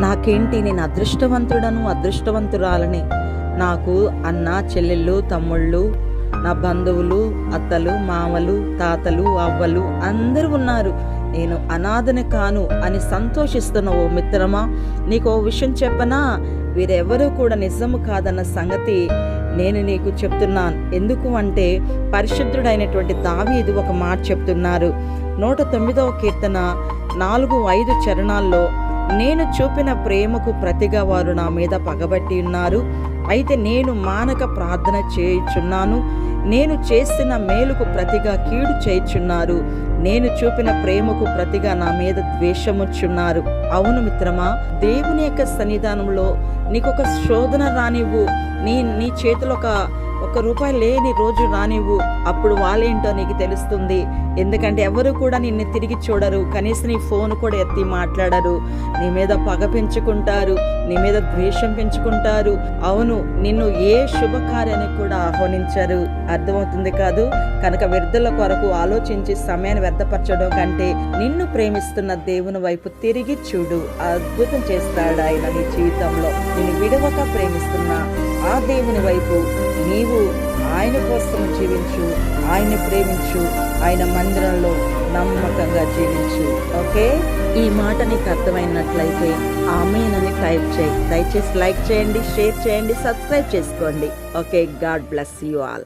నాకేంటి నేను అదృష్టవంతుడను అదృష్టవంతురాలని? నాకు అన్న చెల్లెళ్ళు తమ్ముళ్ళు నా బంధువులు అత్తలు మామలు తాతలు అవ్వలు అందరూ ఉన్నారు. నేను అనాథని కాను అని సంతోషిస్తున్న ఓ మిత్రమా? నీకు ఓ విషయం చెప్పనా? వీరెవరూ కూడా నిజము కాదన్న సంగతి నేను నీకు చెప్తున్నాను. ఎందుకు అంటే పరిశుద్ధుడైనటువంటి దావీదు ఒక మాట చెప్తున్నారు. నూట తొమ్మిదవ కీర్తన నాలుగు ఐదు చరణాల్లో నేను చూపిన ప్రేమకు ప్రతిగా వారు నా మీద పగబట్టి ఉన్నారు. అయితే నేను మానక ప్రార్థన చేయుచున్నాను. నేను చేసిన మేలుకు ప్రతిగా కీడు చేయుచున్నారు. నేను చూపిన ప్రేమకు ప్రతిగా నా మీద ద్వేషముచ్చున్నారు. అవును మిత్రమా దేవుని యొక్క సన్నిధానంలో నీకొక శోధన రానివ్వు. నీ నీ చేతిలో ఒక ఒక్క రూపాయి లేని రోజు రానివ్వు. అప్పుడు వాళ్ళేంటో నీకు తెలుస్తుంది. ఎందుకంటే ఎవరు కూడా నిన్ను తిరిగి చూడరు. కనీసం నీ ఫోన్ కూడా ఎత్తి మాట్లాడరు. నీ మీద పగ పెంచుకుంటారు. నీ మీద ద్వేషం పెంచుకుంటారు. అవును నిన్ను ఏ శుభకార్యానికి కూడా ఆహ్వానించరు. అర్థమవుతుంది కాదు? కనుక వ్యర్థుల కొరకు ఆలోచించి సమయాన్ని వ్యర్థపరచడం కంటే నిన్ను ప్రేమిస్తున్న దేవుని వైపు తిరిగి చూడు. అద్భుతం చేస్తాడు ఆయన నీ జీవితంలో. నిన్ను విడవక ప్రేమిస్తున్న ఆ దేవుని వైపు నీవు ఆయన కోసం జీవించు ఆయన ప్రేమించు ఆయన మందిరంలో నమ్మకంగా జీవించు. ఓకే? ఈ మాట నీకు అర్థమైనట్లయితే ఆమెనని టైప్ చేయి. దయచేసి లైక్ చేయండి షేర్ చేయండి సబ్స్క్రైబ్ చేసుకోండి. Okay? God bless you all.